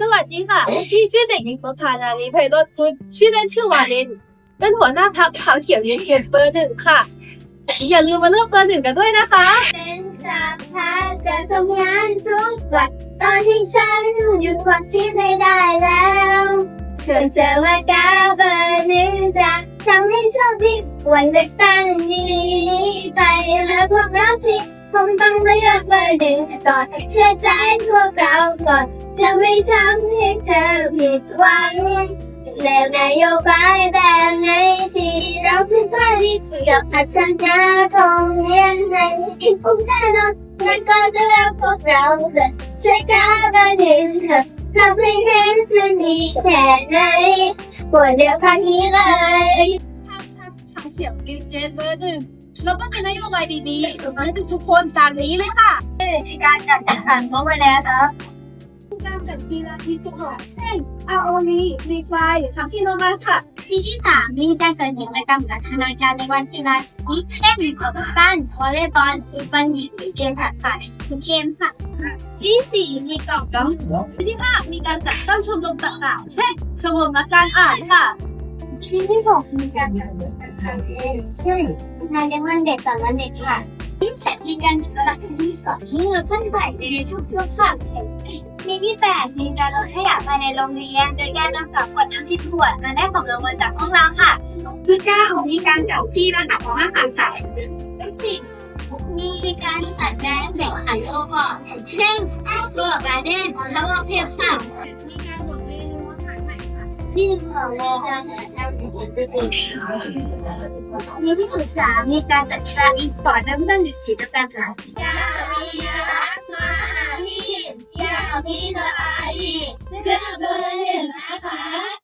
สวัสดีค่ะ พี่ชื่อเด็กหญิงประภานาลีไพโรจน์กุลชื่อเล่นชื่อวาเลนเป็นหัวหน้าทัพขาวเขียวยูเกียนเบอร์หนึ่งค่ะ อย่าลืมมาเลือกเบอร์หนึ่งกันด้วยนะคะ เป็นสัพพะจะทำงานทุกวันตอนที่ฉันหยุดวันที่ไม่ได้แล้วฉันเจะว่ากาเบอร์หนึ่งจะทำให้โชคดีวันเลือกตั้งนี้ไปแล้วพวกเราที่ คงต้องเลือกเบอร์หนึ่งก่อนเชื่อใจพวกเราก่อน จะไม่ทำให้เธอผิดหวังแล้วนโยบายแบบไหนที่เราพึงพาดีกับพัฒนาทองเรียนในอีกปุ่มแน่นอนและก็เลือกพวกเราจะช่วยกันกันเห็นเธอะทำให้เห็นจะดีแค่ไหนปวดเดียวครั้งนี้เลยทัพทัพขาวเขียวยูเกียนเบอร์หนึ่ง แล้วก็เป็นนโยบายดีๆมาให้ทุกๆคนตามนี้เลยค่ะที่การจัดอาหารเข้ามาแล้วครับการจัดกีฬาที่สุขเช่น ROV รีไฟทำที่โรงงานค่ะปีที่สามมีการจัดกิจกรรมสันทนาการในวันกีฬานี้เช่นการวอลเลย์บอลฟุตบอลหญิงเกมสัตว์ป่าเกมสัตว์ที่สี่มีกล่องร้องที่ห้ามีการจัดตั้งชมรมต่างๆเช่นชมรมนักการอ่านค่ะ ที่ที่สองมีการจัดการเช่นเช่นงานเลี้ยงวันเด็กสอนวันเด็กค่ะที่เจ็ดมีการจัดการที่สองที่เงินเส้นใหญ่ในทุกๆค่ะมีที่แปดมีการลดขยะภายในโรงเรียน โดยการนำสามขวดน้ำสิบขวดมาได้ของรางวัลจากห้องเราค่ะที่เก้ามีการจัดที่ระดับของอาหารสัตว์สิบมีการจัดการแข่งขันโอเวอเช่นตัวการเด่นแล้วก็เพียบค่ะ ค่ะที่สองมีการจัดการมีที่ปรึกษามีการจัดกีฬาอีสปอร์ตและเรื่องดิสิตการจัดอยากมีรักมาหาที่อยากมีสบายดีเพื่อเพื่อน